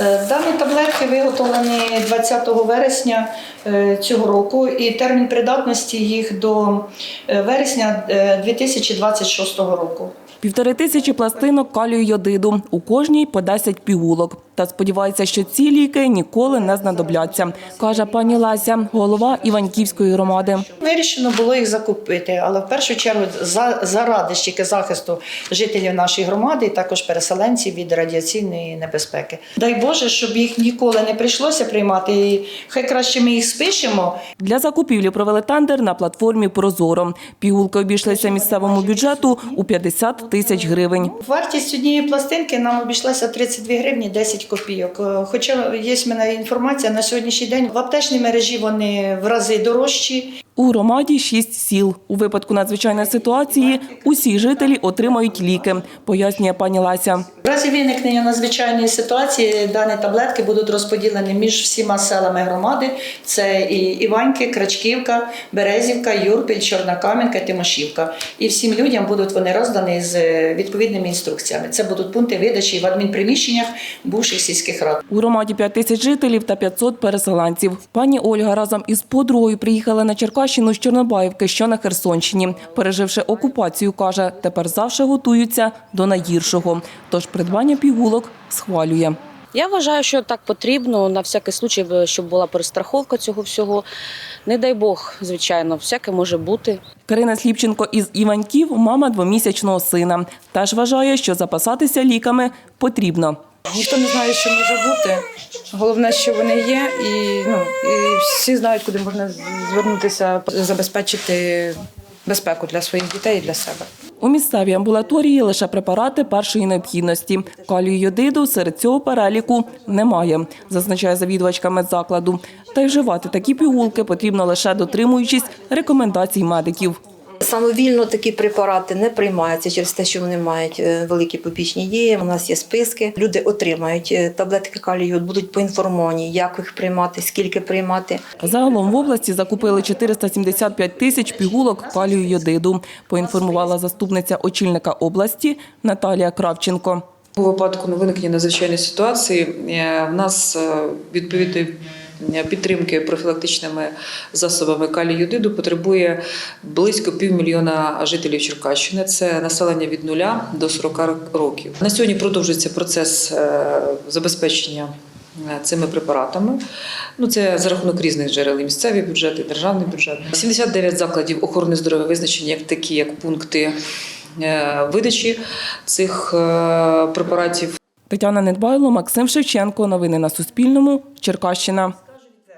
Е, Дані таблетки виготовлені 20 вересня е, цього року, і термін придатності їх до е, вересня е, 2026 року. Півтори тисячі пластинок калію йодиду, у кожній по 10 пігулок. Та сподівається, що ці ліки ніколи не знадобляться, каже пані Леся, голова Іваньківської громади. Вирішено було їх закупити, але в першу чергу за, заради тільки захисту жителів нашої громади і також переселенців від радіаційної небезпеки. Дай Боже, щоб їх ніколи не прийшлося приймати. І хай краще ми їх спишемо, Для закупівлі провели тендер на платформі Прозоро. Пігулки обійшлися місцевому бюджету у 50 тисяч гривень. Вартість однієї пластинки нам обійшлася 32 гривні 10 копійок. Е, Хоча є в мене інформація на сьогоднішній день в аптечній мережі вони в рази дорожчі. У громаді шість сіл. У випадку надзвичайної ситуації усі жителі отримають ліки, пояснює пані Леся. Разі виникнення надзвичайної ситуації дані таблетки будуть розподілені між всіма селами громади. Це і Іваньки, Крачківка, Березівка, Юрпіль, Чорна Кам'янка, Тимошівка. І всім людям будуть вони роздані з відповідними інструкціями. Це будуть пункти видачі в адмінприміщеннях бувших сільських рад. У громаді 5 тисяч жителів та 500 переселенців. Пані Ольга разом із подругою приїхала на Черкащину з Чорнобаївки, що на Херсонщині. Переживши окупацію, каже, тепер завжди готуються до найгіршого. Тож придбання пігулок схвалює. Я вважаю, що так потрібно на всякий случай, щоб була перестраховка цього всього. Не дай Бог, звичайно, всяке може бути. Карина Сліпченко із Іваньків, мама двомісячного сина. Теж вважає, що запасатися ліками потрібно. Ніхто не знає, що може бути. Головне, що вони є, і, ну, і всі знають, куди можна звернутися, забезпечити безпеку для своїх дітей і для себе. У місцевій амбулаторії лише препарати першої необхідності. Калію йодиду серед цього переліку немає, зазначає завідувачка медзакладу. Та й вживати такі пігулки потрібно лише дотримуючись рекомендацій медиків. Самовільно такі препарати не приймаються через те, що вони мають е, великі побічні дії. У нас є списки. Люди отримають е, таблетки калію, будуть поінформовані, як їх приймати, скільки приймати. Загалом в області закупили 475 тисяч пігулок калію йодиду, поінформувала заступниця очільника області Наталія Кравченко. У випадку виникнення надзвичайної ситуації е, в нас відповідної е, підтримки профілактичними засобами калію йодиду потребує близько півмільйона жителів Черкащини. Це населення від 0 до 40 років. На сьогодні продовжується процес е, забезпечення. е, Цими препаратами, ну це за рахунок різних джерел, місцеві бюджети, державний бюджет. 79 закладів охорони здоров'я визначені як такі, як пункти е, видачі цих е, препаратів. Тетяна Недбайло, Максим Шевченко. Новини на Суспільному. Черкащина.